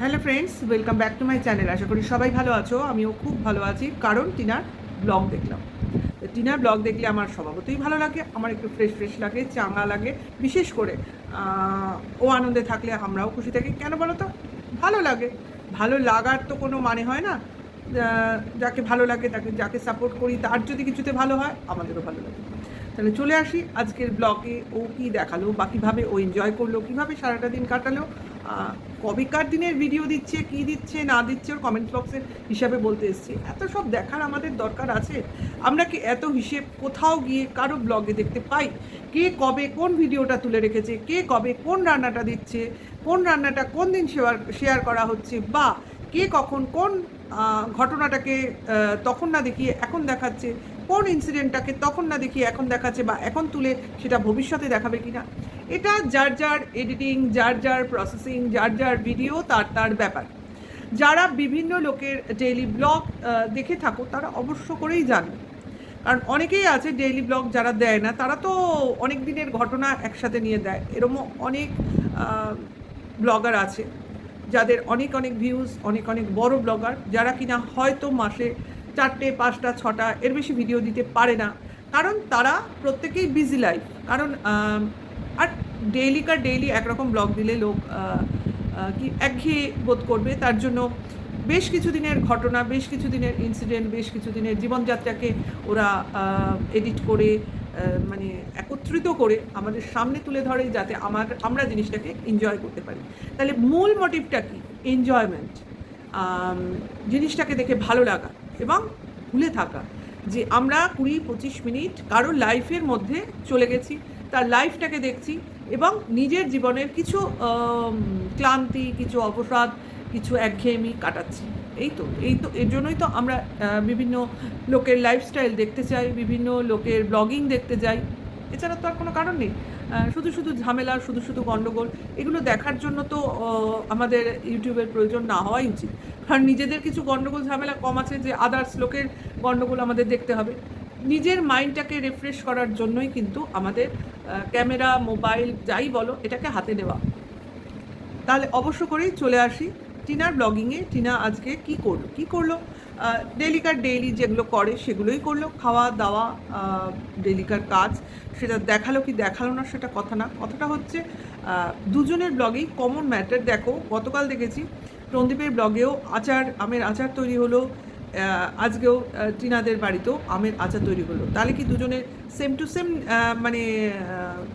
Hello friends welcome back to my channel আশা করি সবাই ভালো আছো। আমিও খুব ভালো আছি, কারণ টিনার ব্লগ দেখলাম। টিনার ব্লগ দেখলে আমার স্বভাবতই ভালো লাগে, আমার একটু ফ্রেশ ফ্রেশ লাগে চাঙা লাগে। বিশেষ করে ও আনন্দে থাকলে আমরাও খুশি থাকি। কেন বলো তো? ভালো লাগে। ভালো লাগার তো কোনো মানে হয় না। যাকে ভালো লাগে তাকে, যাকে সাপোর্ট করি, তার যদি কিছুতে ভালো হয়, আমাদেরও ভালো লাগে। তাহলে চলে আসি আজকের ব্লগে। ও কি দেখাল, বা কীভাবে ও এনজয় করল, কীভাবে সারাটা দিন কাটালো কবেকার দিনের ভিডিও দিচ্ছে, কি দিচ্ছে, না দিচ্ছে, ওর কমেন্ট বক্সের হিসাবে বলতে এসেছি। এত সব দেখার আমাদের দরকার আছে। আমরা কি এত হিসেব কোথাও গিয়ে কারও ব্লগে দেখতে পাই? কে কবে কোন ভিডিওটা তুলে রেখেছে? কে কবে কোন রান্নাটা দিচ্ছে? কোন রান্নাটা কোন দিন শেয়ার শেয়ার করা হচ্ছে? বা কে কখন কোন ঘটনাটাকে তখন না দেখিয়ে এখন দেখাচ্ছে? কোন ইনসিডেন্টটাকে তখন না দেখিয়ে এখন দেখাচ্ছে? বা এখন তুলে সেটা ভবিষ্যতে দেখাবে কিনা? এটা যার যার এডিটিং যার যার প্রসেসিং যার যার ভিডিও তার তার ব্যাপার। যারা বিভিন্ন লোকের ডেইলি ব্লগ দেখে থাকো, তারা অবশ্য করেই জানবে কারণ অনেকেই আছে ডেইলি ব্লগ যারা দেয় না, তারা তো অনেক দিনের ঘটনা একসাথে নিয়ে দেয়। এরকমও অনেক ব্লগার আছে, যাদের অনেক অনেক ভিউজ অনেক অনেক বড় ব্লগার যারা কিনা হয়তো মাসে চারটে, পাঁচটা, ছটা, এর বেশি ভিডিও দিতে পারে না। কারণ তারা প্রত্যেকেই বিজি লাইফ কারণ ডেইলিকার ডেইলি একরকম ব্লগ দিলে লোক কি একঘেয়ে বোধ করবে। তার জন্য বেশ কিছু দিনের ঘটনা, বেশ কিছু দিনের ইনসিডেন্ট বেশ কিছু দিনের জীবনযাত্রাকে ওরা এডিট করে মানে একত্রিত করে আমাদের সামনে তুলে ধরে যাতে আমার, আমরা জিনিসটাকে এনজয় করতে পারি। তাহলে মূল মোটিভটা কি? এনজয়মেন্ট জিনিসটাকে দেখে ভালো লাগা এবং ভুলে থাকা যে আমরা কুড়ি পঁচিশ মিনিট কারও লাইফের মধ্যে চলে গেছি, তার লাইফটাকে দেখছি এবং নিজের জীবনের কিছু ক্লান্তি, কিছু অবসাদ, কিছু একঘেয়েমি কাটাচ্ছি। এই তো এই তো, এর জন্যই তো আমরা বিভিন্ন লোকের লাইফস্টাইল দেখতে চাই, বিভিন্ন লোকের ব্লগিং দেখতে যাই। এছাড়া তো আর কোনো কারণ নেই। শুধু শুধু ঝামেলা, শুধু শুধু গণ্ডগোল এগুলো দেখার জন্য তো আমাদের ইউটিউবের প্রয়োজন না হওয়াই উচিত। কারণ নিজেদের কিছু গণ্ডগোল ঝামেলা কম আছে যে আদার্স লোকের গণ্ডগোল আমাদের দেখতে হবে। নিজের মাইন্ডটাকে রিফ্রেশ করার জন্যই কিন্তু আমাদের ক্যামেরা, মোবাইল, যাই বলো, এটাকে হাতে নেওয়া। তাহলে অবশ্য করেই চলে আসি টিনার ব্লগিংয়ে টিনা আজকে কি করল? কি করল? ডেলিকার ডেইলি যেগুলো করে সেগুলোই করল। খাওয়া, দাওয়া ডেলিকার কাজ। সেটা দেখাল কি দেখাল না সেটা কথা না। কথাটা হচ্ছে দুজনের ব্লগেই কমন ম্যাটার দেখো, গতকাল দেখেছি প্রদীপের ব্লগেও আচার, আমের আচার তৈরি হলো। আজকেও টিনাদের বাড়িতেও আমের আচার তৈরি হলো তাহলে কি দুজনের সেম টু সেম মানে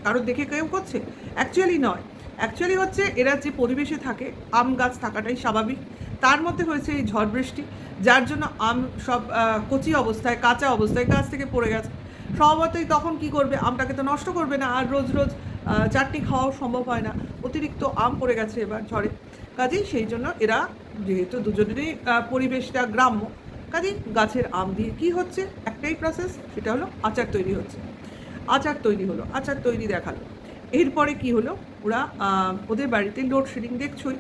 কারোর দেখে কেউ করছে? অ্যাকচুয়ালি নয়। অ্যাকচুয়ালি হচ্ছে এরা যে পরিবেশে থাকে, আম গাছ থাকাটাই স্বাভাবিক। তার মধ্যে হয়েছে এই ঝড় বৃষ্টি, যার জন্য আম সব কচি অবস্থায়, কাঁচা অবস্থায় গাছ থেকে পড়ে গেছে। স্বভাবতই তখন কি করবে? আমটাকে তো নষ্ট করবে না, আর রোজ রোজ চাটনি খাওয়াও সম্ভব হয় না। অতিরিক্ত আম পড়ে গেছে এবার ঝড়ে। কাজেই সেই জন্য এরা যেহেতু দুজনেরই পরিবেশটা গ্রাম্য কাজেই গাছের আম দিয়ে। কী হচ্ছে? একটাই প্রসেস সেটা হলো আচার তৈরি হচ্ছে। আচার তৈরি হলো, আচার তৈরি দেখাল। এরপরে কি হলো? ওরা ওদের বাড়িতে লোডশেডিং দেখছই।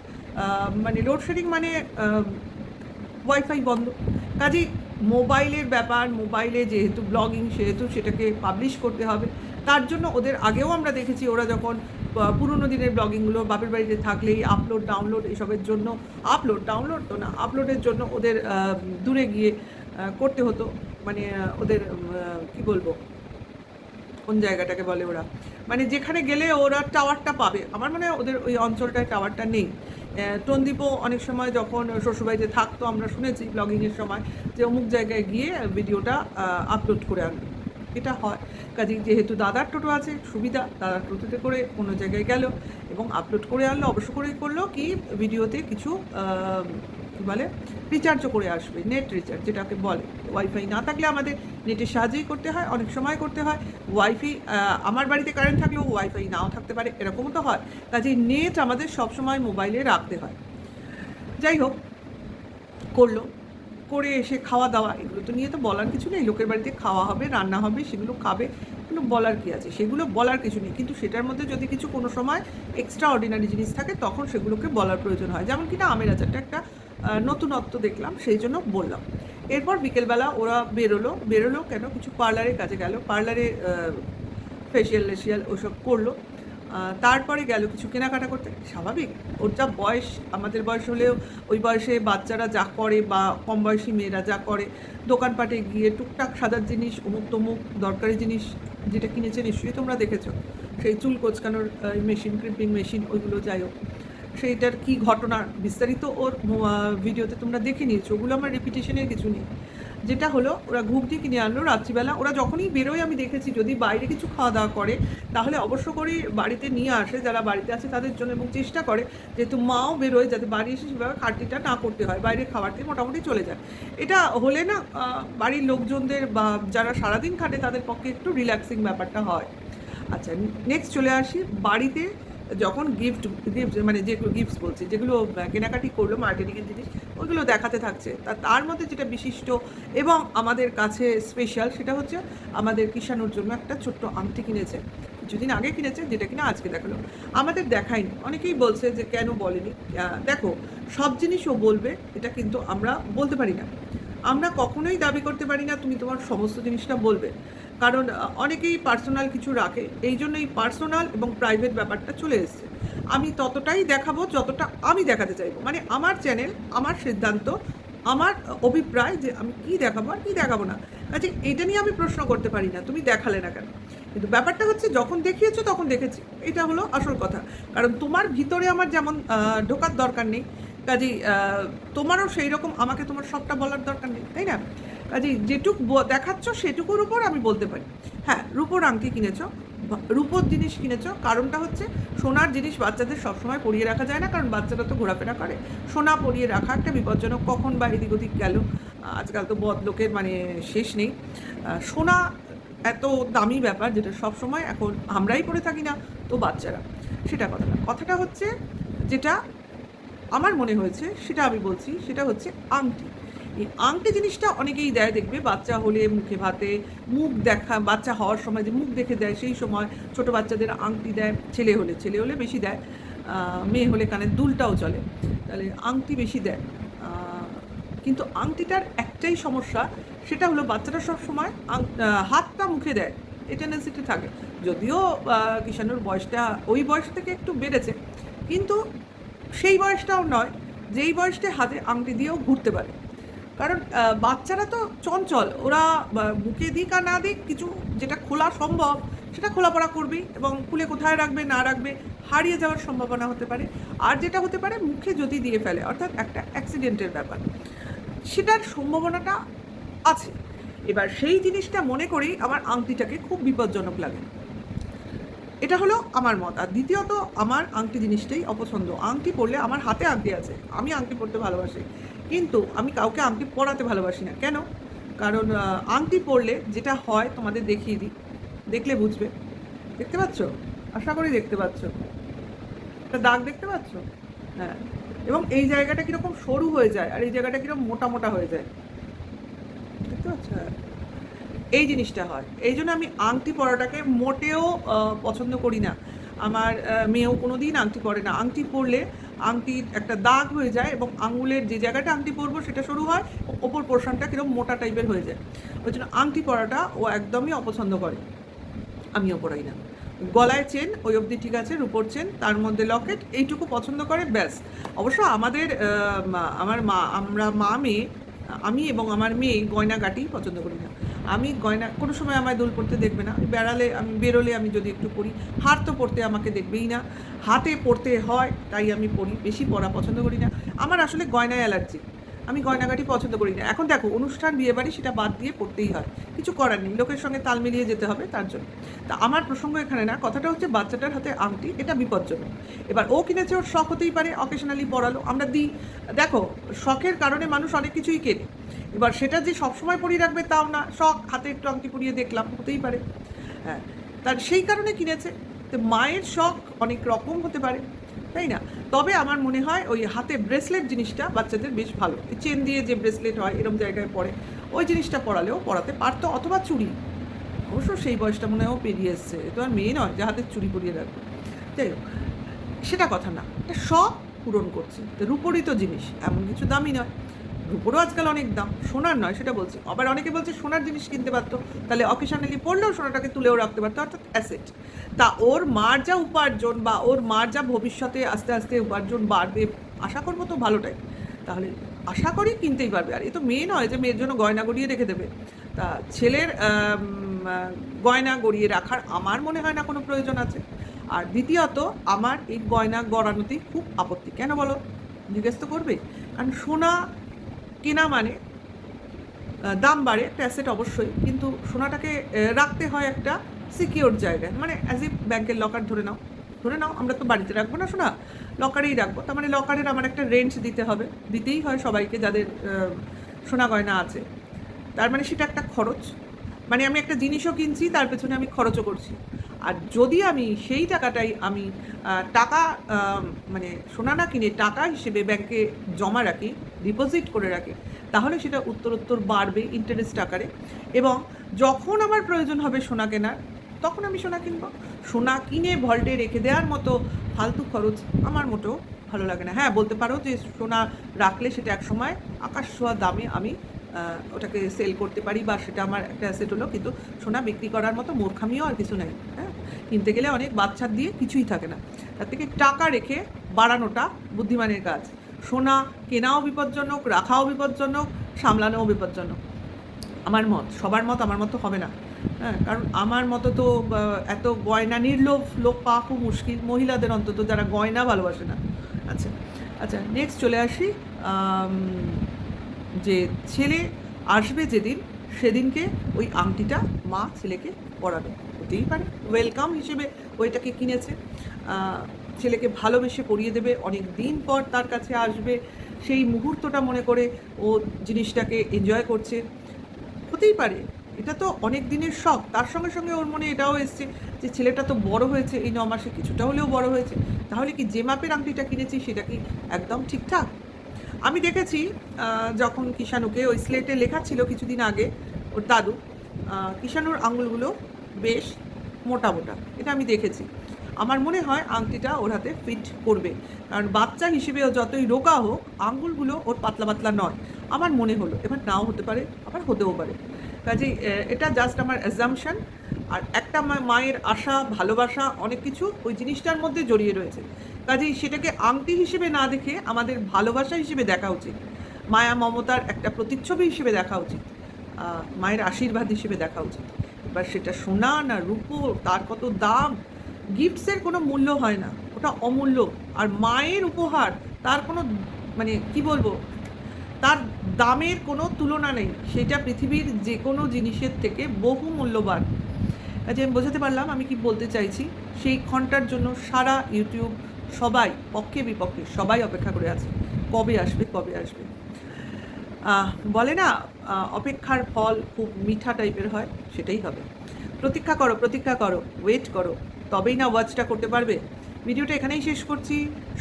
মানে লোডশেডিং মানে ওয়াইফাই বন্ধ। কাজেই মোবাইলের ব্যাপার, মোবাইলে যেহেতু ব্লগিং সেহেতু সেটাকে পাবলিশ করতে হবে। তার জন্য ওদের আগেও আমরা দেখেছি, ওরা যখন পুরোনো দিনের ব্লগিংগুলো বাপের বাড়িতে থাকলেই আপলোড ডাউনলোড এসবের জন্য আপলোড ডাউনলোড তো না আপলোডের জন্য ওদের দূরে গিয়ে করতে হতো। মানে ওদের কি বলব? কোন জায়গাটাকে বলে ওরা? মানে যেখানে গেলে ওরা টাওয়ারটা পাবে। আমার মনে হয় ওদের ওই অঞ্চলটায় টাওয়ারটা নেই। টনদীপও অনেক সময় যখন শ্বশুরবাড়িতে থাকতো, আমরা শুনেছি ব্লগিংয়ের সময় যে অমুক জায়গায় গিয়ে ভিডিওটা আপলোড করে আনবে। এটা হয়। কাজে যেহেতু দাদার টোটো আছে, সুবিধা দাদার টোটোতে করে কোনো জায়গায় গেল এবং আপলোড করে আনলো, অবশ্য করেই করল কি ভিডিওতে কিছু কী বলে রিচার্জও করে আসবে নেট রিচার্জ যেটাকে বলে। ওয়াইফাই না থাকলে আমাদের নেটের সাহায্যেই করতে হয়, অনেক সময় করতে হয়। ওয়াইফাই আমার বাড়িতে কারেন্ট থাকলেও ওয়াইফাই নাও থাকতে পারে, এরকমও তো হয়। কাজেই নেট আমাদের সবসময় মোবাইলে রাখতে হয়। যাই হোক, করল। করে এসে খাওয়া দাওয়া, এগুলো তো নিয়ে তো বলার কিছু নেই। লোকের বাড়িতে খাওয়া হবে, রান্না হবে, সেগুলো খাবে এগুলো বলার কি আছে? সেগুলো বলার কিছু নেই। কিন্তু সেটার মধ্যে যদি কিছু কোনো সময় এক্সট্রা অর্ডিনারি জিনিস থাকে, তখন সেগুলোকে বলার প্রয়োজন হয়। যেমন কিনা আমের আচারটা একটা নতুনত্ব দেখলাম, সেই জন্য বললাম। এরপর বিকেলবেলা ওরা বেরোলো। বেরোলো কেন? কিছু পার্লারের কাজে গেল। পার্লারে ফেসিয়াল লেসিয়াল ওসব করল। তারপরে গেল কিছু কেনাকাটা করতে। স্বাভাবিক, ওর যা বয়স, আমাদের বয়স হলেও ওই বয়সে বাচ্চারা যা করে বা কম বয়সী মেয়েরা যা করে, দোকানপাটে গিয়ে টুকটাক সাদার জিনিস, অমুক তমুক দরকারি জিনিস যেটা কিনেছে নিশ্চয়ই তোমরা দেখেছ। সেই চুল কোচকানোর মেশিন ক্রিপিং মেশিন ওইগুলো যাই হোক। সেইটার কী ঘটনা বিস্তারিত ওর ভিডিওতে তোমরা দেখে নিয়েছো, ওগুলো আমার রেপিটেশনের কিছু নেই। যেটা হলো, ওরা ঘুগনি কিনে আনলো রাত্রিবেলা। ওরা যখনই বেরোয়, আমি দেখেছি যদি বাইরে কিছু খাওয়া দাওয়া করে, তাহলে অবশ্য করেই বাড়িতে নিয়ে আসে, যারা বাড়িতে আছে তাদের জন্য এবং চেষ্টা করে যেহেতু মাও বেরোয়, যাতে বাড়ি এসে সেভাবে খাটনিটা না করতে হয়, বাইরে খাবার দিয়ে মোটামুটি চলে যায়। এটা হলে না বাড়ির লোকজনদের বা যারা সারাদিন খাটে তাদের পক্ষে একটু রিল্যাক্সিং ব্যাপারটা হয়। আচ্ছা নেক্সট চলে আসি, বাড়িতে যখন গিফট গিফট মানে যেগুলো গিফটস বলছি, যেগুলো কেনাকাটি করল মার্কেটিংয়ের জিনিস ওইগুলো দেখাতে থাকছে। তা, তার মধ্যে যেটা বিশিষ্ট এবং আমাদের কাছে স্পেশাল সেটা হচ্ছে আমাদের কিষানুর জন্য একটা ছোট্ট আংটি কিনেছে। কিছুদিন আগে কিনেছে, যেটা কিনা আজকে দেখাল। আমাদের দেখায়নি। অনেকেই বলছে যে কেন বলেনি? দেখো, সব জিনিসও বলবে, এটা কিন্তু আমরা বলতে পারি না। আমরা কখনোই দাবি করতে পারি না, তুমি তোমার সমস্ত জিনিসটা বলবে। কারণ অনেকেই পার্সোনাল কিছু রাখে, এই জন্য এই পার্সোনাল এবং প্রাইভেট ব্যাপারটা চলে এসছে। আমি ততটাই দেখাবো যতটা আমি দেখাতে চাইব। মানে আমার চ্যানেল আমার সিদ্ধান্ত, আমার অভিপ্রায় যে আমি কি দেখাবো আর কি দেখাবো না। কাজে এটা নিয়ে আমি প্রশ্ন করতে পারি না, তুমি দেখালে না কেন? কিন্তু ব্যাপারটা হচ্ছে যখন দেখিয়েছো তখন দেখেছি। এটা হলো আসল কথা। কারণ তোমার ভিতরে আমার যেমন ঢোকার দরকার নেই, কাজেই তোমারও সেই রকম আমাকে তোমার সবটা বলার দরকার নেই, তাই না? কাজেই যেটুক দেখাচ্ছ সেটুকুর উপর আমি বলতে পারি। হ্যাঁ রূপোর আংটি কিনেছ রূপোর জিনিস কিনেছো, কারণটা হচ্ছে সোনার জিনিস বাচ্চাদের সবসময় পরিয়ে রাখা যায় না, কারণ বাচ্চারা তো ঘোরাফেরা করে। সোনা পরিয়ে রাখা একটা বিপজ্জনক, কখন বা এদিক ওদিক গেল, আজকাল তো বদ লোকের মানে শেষ নেই। সোনা এত দামি ব্যাপার যেটা সবসময় এখন আমরাই পড়ে থাকি না, তো বাচ্চারা, সেটা কথা না। কথাটা হচ্ছে যেটা আমার মনে হয়েছে, সেটা আমি বলছি, সেটা হচ্ছে আংটি। এই আংটি জিনিসটা অনেকেই দেয় দেখবে, বাচ্চা হলে মুখে ভাতে, মুখ দেখা, বাচ্চা হওয়ার সময় যে মুখ দেখে দেয়, সেই সময় ছোট বাচ্চাদের আংটি দেয়, ছেলে হলে ছেলে হলে বেশি দেয় মেয়ে হলে কানের দুলটাও চলে, তাহলে আংটি বেশি দেয়। কিন্তু আংটিটার একটাই সমস্যা, সেটা হলো বাচ্চাটা সব সময় হাতটা মুখে দেয় টেন্ডেন্সিটা থাকে। যদিও কিষানুর বয়সটা ওই বয়স থেকে একটু বেড়েছে, কিন্তু সেই বয়সটাও নয়, যেই বয়সটা হাতে আংটি দিয়েও ঘুরতে পারে। কারণ বাচ্চারা তো চঞ্চল। ওরা বুকে দিক আর না দিক, কিছু যেটা খোলা সম্ভব, সেটা খোলাপড়া করবেই এবং খুলে কোথায় রাখবে, না রাখবে, হারিয়ে যাওয়ার সম্ভাবনা হতে পারে। আর যেটা হতে পারে, মুখে যদি দিয়ে ফেলে, অর্থাৎ একটা অ্যাক্সিডেন্টের ব্যাপার। সেটার সম্ভাবনাটা আছে। এবার সেই জিনিসটা মনে করেই আমার আংটিটাকে খুব বিপজ্জনক লাগে। এটা হলো আমার মত। আর দ্বিতীয়ত, আমার আংটি জিনিসটাই অপছন্দ। আংটি পরলে আমার হাতে আংটি আছে। আমি আংটি পরতে ভালোবাসি। কিন্তু আমি কাউকে আংটি পরাতে ভালোবাসি না। কেন? কারণ আংটি পরলে যেটা হয় তোমাদের দেখিয়ে দিই। দেখলে বুঝবে। দেখতে পাচ্ছ? আশা করি দেখতে পাচ্ছ। একটা দাগ দেখতে পাচ্ছ? হ্যাঁ। এবং এই জায়গাটা কীরকম সরু হয়ে যায় আর এই জায়গাটা কীরকম মোটা মোটা হয়ে যায়। দেখতে পাচ্ছ? হ্যাঁ। এই জিনিসটা হয়। এই জন্য আমি আংটি পরাটাকে মোটেও পছন্দ করি না। আমার মেয়েও কোনো দিন আংটি পরে না। আংটি পরলে আংটির একটা দাগ হয়ে যায় এবং আঙুলের যে জায়গাটা আংটি পরবো সেটা শুরু হয়, ওপর পোর্শনটা কীরকম মোটা টাইপের হয়ে যায়। ওই জন্য আংটি পরাটা ও একদমই অপছন্দ করে। আমিও পরাই না। গলায় চেন, ওই অবধি ঠিক আছে, রুপোর চেন, তার মধ্যে লকেট, এইটুকু পছন্দ করে, ব্যাস। অবশ্য আমাদের আমার মা, আমরা মা মেয়ে, আমি এবং আমার মেয়ে গয়না গয়নাগাটি পছন্দ করি না। আমি গয়না, কোনো সময় আমায় দোল পড়তে দেখবে না। বেড়ালে, আমি বেরোলে আমি যদি একটু পরি হার তো পড়তে আমাকে দেখবেই না। হাতে পড়তে হয়, তাই আমি পড়ি। বেশি পড়া পছন্দ করি না। আমার আসলে গয়নায় অ্যালার্জি। আমি গয়নাগাটি পছন্দ করি না। এখন দেখো, অনুষ্ঠান, বিয়েবাড়ি সেটা বাদ দিয়ে পড়তেই হয়। কিছু করার নেই। লোকের সঙ্গে তাল মিলিয়ে যেতে হবে, তার জন্য। তা আমার প্রসঙ্গ এখানে না, কথাটা হচ্ছে বাচ্চাটার হাতে আংটি, এটা বিপজ্জনক। এবার ও কিনেছে, ওর শখ হতেই পারে। অকেশনালি পড়ালো আমরা দিই। দেখো, শখের কারণে মানুষ অনেক কিছুই কেনে। এবার সেটা যে সবসময় পরিয়ে রাখবে তাও না, শখ হাতে একটু আংটি পরিয়ে দেখলাম, হতেই পারে। হ্যাঁ তার সেই কারণে কিনেছে। তো মায়ের শখ অনেক রকম হতে পারে, তাই না? তবে আমার মনে হয় ওই হাতে ব্রেসলেট জিনিসটা বাচ্চাদের বেশ ভালো। চেন দিয়ে যে ব্রেসলেট হয়, এরম জায়গায় পরে, ওই জিনিসটা পড়ালেও পরাতে পারতো, অথবা চুড়ি। অবশ্য সেই বয়সটা মনে হয় পেরিয়ে এসছে। তো আর মেয়ে নয় যে হাতে চুড়ি পরিয়ে রাখবে। যাই হোক, সেটা কথা না। এটা শখ পূরণ করছে। রূপরিত জিনিস, এমন কিছু দামি নয়। রূপোরও আজকাল অনেক দাম, সোনার নয়, সেটা বলছি। আবার অনেকে বলছে সোনার জিনিস কিনতে পারতো তাহলে অকেশনালি পড়লেও সোনাটাকে তুলেও রাখতে পারতো অর্থাৎ অ্যাসেট তা ওর মার যা উপার্জন বা ওর মার যা ভবিষ্যতে আস্তে আস্তে উপার্জন বাড়বে, আশা করব তো ভালোটাই তাহলে আশা করি কিনতেই পারবে। আর এ তো মেয়ে নয় যে মেয়ের জন্য গয়না গড়িয়ে রেখে দেবে। তা ছেলের গয়না গড়িয়ে রাখার আমার মনে হয় না কোনো প্রয়োজন আছে। আর দ্বিতীয়ত, আমার এই গয়না গড়ানোতেই খুব আপত্তি। কেন বলো? জিজ্ঞেস তো করবে। কারণ সোনা কেনা মানে দাম বাড়ে একটা অ্যাসেট অবশ্যই, কিন্তু সোনাটাকে রাখতে হয় একটা সিকিওর জায়গায়। মানে অ্যাজ এ ব্যাংকের লকার ধরে নাও। ধরে নাও, আমরা তো বাড়িতে রাখব না সোনা লকারেই রাখব। তার মানে লকারের আমার একটা রেন্ট দিতে হবে। দিতেই হয় সবাইকে যাদের সোনা গয়না আছে। তার মানে সেটা একটা খরচ। মানে আমি একটা জিনিসও কিনছি, তার পেছনে আমি খরচও করছি। আর যদি আমি সেই টাকাটাই আমি টাকা মানে সোনা না কিনে টাকা হিসেবে ব্যাংকে জমা রাখি ডিপোজিট করে রাখে, তাহলে সেটা উত্তরোত্তর বাড়বে ইন্টারেস্ট আকারে। এবং যখন আমার প্রয়োজন হবে সোনা কেনার, তখন আমি সোনা কিনবো। সোনা কিনে ভল্টে রেখে দেওয়ার মতো ফালতু খরচ আমার মোটেও ভালো লাগে না। হ্যাঁ বলতে পারো যে সোনা রাখলে সেটা এক সময় আকাশ ছোঁয়া দামে আমি ওটাকে সেল করতে পারি বা সেটা আমার একটা অ্যাসেট হলো, কিন্তু সোনা বিক্রি করার মতো মূর্খামিও আর কিছু নেই। হ্যাঁ কিনতে গেলে অনেক বাচ্চার দিয়ে কিছুই থাকে না। তার থেকে টাকা রেখে বাড়ানোটা বুদ্ধিমানের কাজ। সোনা কেনাও বিপজ্জনক, রাখাও বিপজ্জনক, সামলানোও বিপজ্জনক। আমার মত, সবার মত, আমার মতো হবে না। হ্যাঁ কারণ আমার মতো তো এত গয়না নির্লোভ লোক পাওয়া খুব মুশকিল। মহিলাদের অন্তত যারা গয়না ভালোবাসে না। আচ্ছা আচ্ছা নেক্সট চলে আসি যে ছেলে আসবে যেদিন, সেদিনকে ওই আংটিটা মা ছেলেকে পরাবে। হতেই পারে। ওয়েলকাম হিসেবে ওইটাকে কিনেছে। ছেলেকে ভালোবেসে পরিয়ে দেবে, অনেক দিন পর তার কাছে আসবে। সেই মুহূর্তটা মনে করে ও জিনিসটাকে এনজয় করছে। হতেই পারে, এটা তো অনেক দিনের শখ। তার সঙ্গে সঙ্গে ওর মনে এটাও এসছে যে ছেলেটা তো বড় হয়েছে, এই ন মাসে কিছুটা হলেও বড় হয়েছে। তাহলে কি যে মাপের আংটিটা কিনেছি সেটা কি একদম ঠিকঠাক? আমি দেখেছি যখন কিষাণুকে ওই স্লেটে লেখা ছিল কিছুদিন আগে ওর দাদু কিষাণুর আঙুলগুলো বেশ মোটা মোটা, এটা আমি দেখেছি। আমার মনে হয় আংটিটা ওর হাতে ফিট করবে। কারণ বাচ্চা হিসেবে যতই রোগা হোক, আঙ্গুলগুলো ওর পাতলা পাতলা নয়। আমার মনে হলো, এবার নাও হতে পারে, আবার হতেও পারে। কাজেই এটা জাস্ট আমার অ্যাজামশন আর একটা মায়ের আশা, ভালোবাসা, অনেক কিছু ওই জিনিসটার মধ্যে জড়িয়ে রয়েছে। কাজেই সেটাকে আংটি হিসেবে না দেখে আমাদের ভালোবাসা হিসেবে দেখা উচিত। মায়া মমতার একটা প্রতিচ্ছবি হিসেবে দেখা উচিত। মায়ের আশীর্বাদ হিসেবে দেখা উচিত। এবার সেটা সোনা না রূপো, তার কত দাম? গিফটসের কোনো মূল্য হয় না। ওটা অমূল্য। আর মায়ের উপহার, তার কোনো মানে কি বলব, তার দামের কোনো তুলনা নেই। সেটা পৃথিবীর যে কোনো জিনিসের থেকে বহু মূল্যবান কাজে আমি বোঝাতে পারলাম, আমি কি বলতে চাইছি, সেই ঘণ্টার জন্য সারা ইউটিউব সবাই, পক্ষে বিপক্ষে, সবাই অপেক্ষা করে আছে। কবে আসবে কবে আসবে? বলে না অপেক্ষার ফল খুব মিঠা টাইপের হয়, সেটাই হবে। প্রতীক্ষা করো প্রতীক্ষা করো ওয়েট করো। তবেই না ওয়াচটা করতে পারবে। ভিডিওটা এখানেই শেষ করছি।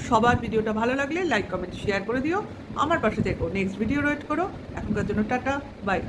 সবার ভিডিওটা ভালো লাগলে লাইক কমেন্ট শেয়ার করে দিও। আমার পাশে থেকো। নেক্সট ভিডিও ওয়েট করো। এখনকার জন্য টাটা বাই